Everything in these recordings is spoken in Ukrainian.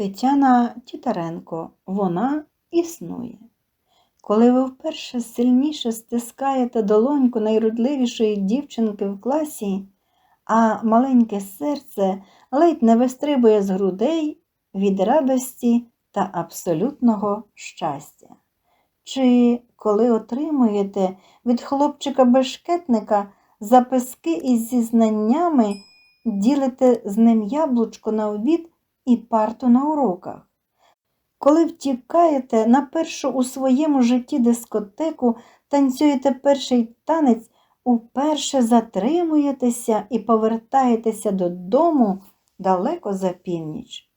Тетяна Тітаренко. Вона існує. Коли ви вперше сильніше стискаєте долоньку найрудливішої дівчинки в класі, а маленьке серце ледь не вистрибує з грудей від радості та абсолютного щастя. Чи коли отримуєте від хлопчика-бешкетника записки із зізнаннями, ділите з ним яблучко на обід і парту на уроках? Коли втікаєте на першу у своєму житті дискотеку, танцюєте перший танець, уперше затримуєтеся і повертаєтеся додому далеко за північ.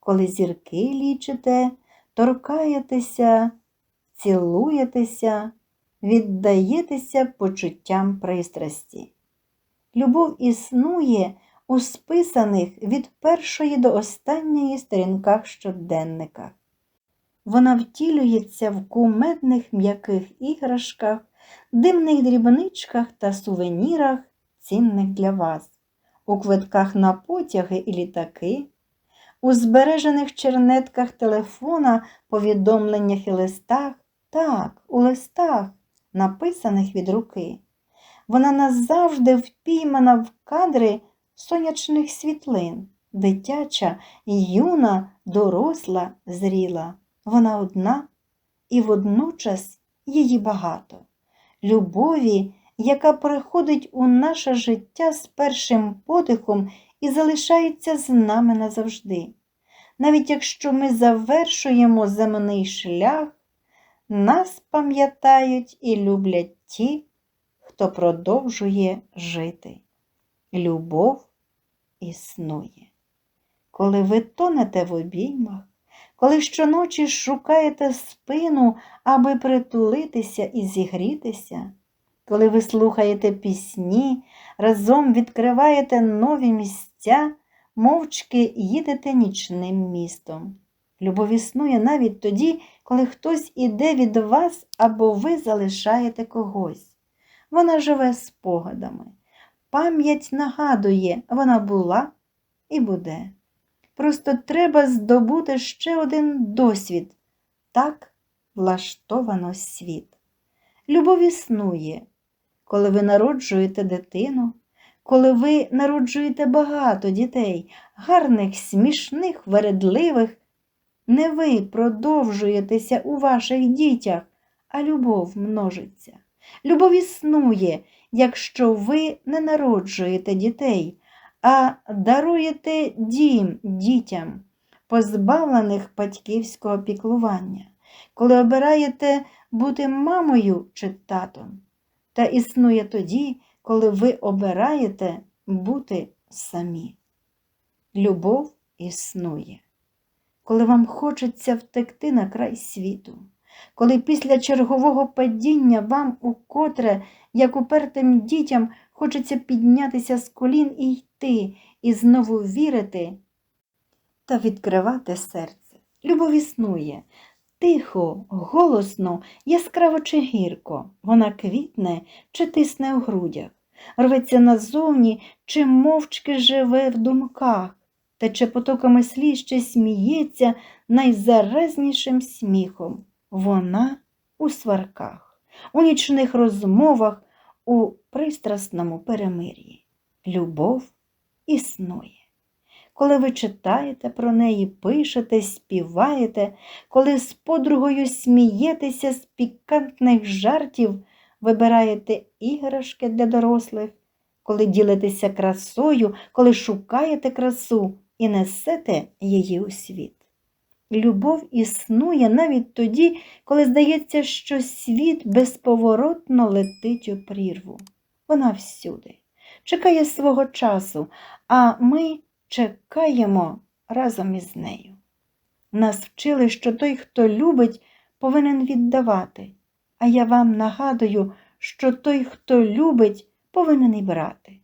Коли зірки лічите, торкаєтеся, цілуєтеся, віддаєтеся почуттям пристрасті. Любов існує у списаних від першої до останньої сторінках щоденника. Вона втілюється в кумедних м'яких іграшках, димних дрібничках та сувенірах, цінних для вас, у квитках на потяги і літаки, у збережених чернетках телефона, повідомленнях і листах, так, у листах, написаних від руки. Вона назавжди впіймана в кадри сонячних світлин, дитяча, юна, доросла, зріла. Вона одна і водночас її багато. Любові, яка приходить у наше життя з першим подихом і залишається з нами назавжди. Навіть якщо ми завершуємо земний шлях, нас пам'ятають і люблять ті, хто продовжує жити. Любов існує. Коли ви тонете в обіймах, коли щоночі шукаєте спину, аби притулитися і зігрітися, коли ви слухаєте пісні, разом відкриваєте нові місця, мовчки їдете нічним містом. Любов існує навіть тоді, коли хтось іде від вас або ви залишаєте когось. Вона живе спогадами. Пам'ять нагадує, вона була і буде. Просто треба здобути ще один досвід. Так влаштовано світ. Любов існує, коли ви народжуєте дитину, коли ви народжуєте багато дітей, гарних, смішних, вередливих. Не ви продовжуєтеся у ваших дітях, а любов множиться. Любов існує, якщо ви не народжуєте дітей, а даруєте дім дітям, позбавлених батьківського піклування, коли обираєте бути мамою чи татом, та існує тоді, коли ви обираєте бути самі. Любов існує, коли вам хочеться втекти на край світу, коли після чергового падіння вам укотре, як упертим дітям, хочеться піднятися з колін і йти, і знову вірити та відкривати серце. Любов існує. Тихо, голосно, яскраво чи гірко, вона квітне чи тисне у грудях, рветься назовні, чи мовчки живе в думках, тече потоками сліз, чи сміється найзаразнішим сміхом. Вона у сварках, у нічних розмовах, у пристрасному перемир'ї. Любов існує. Коли ви читаєте про неї, пишете, співаєте, коли з подругою смієтеся з пікантних жартів, вибираєте іграшки для дорослих, коли ділитеся красою, коли шукаєте красу і несете її у світ. Любов існує навіть тоді, коли здається, що світ безповоротно летить у прірву. Вона всюди, чекає свого часу, а ми чекаємо разом із нею. Нас вчили, що той, хто любить, повинен віддавати, а я вам нагадую, що той, хто любить, повинен і брати.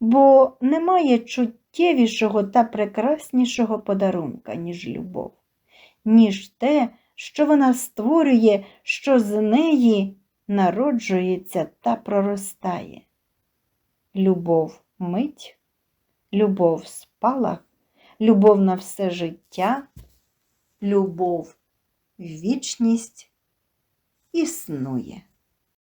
Бо немає чуттєвішого та прекраснішого подарунка, ніж любов ніж те, що вона створює, що з неї народжується та проростає. Любов мить, любов спалах, любов на все життя, любов вічність існує.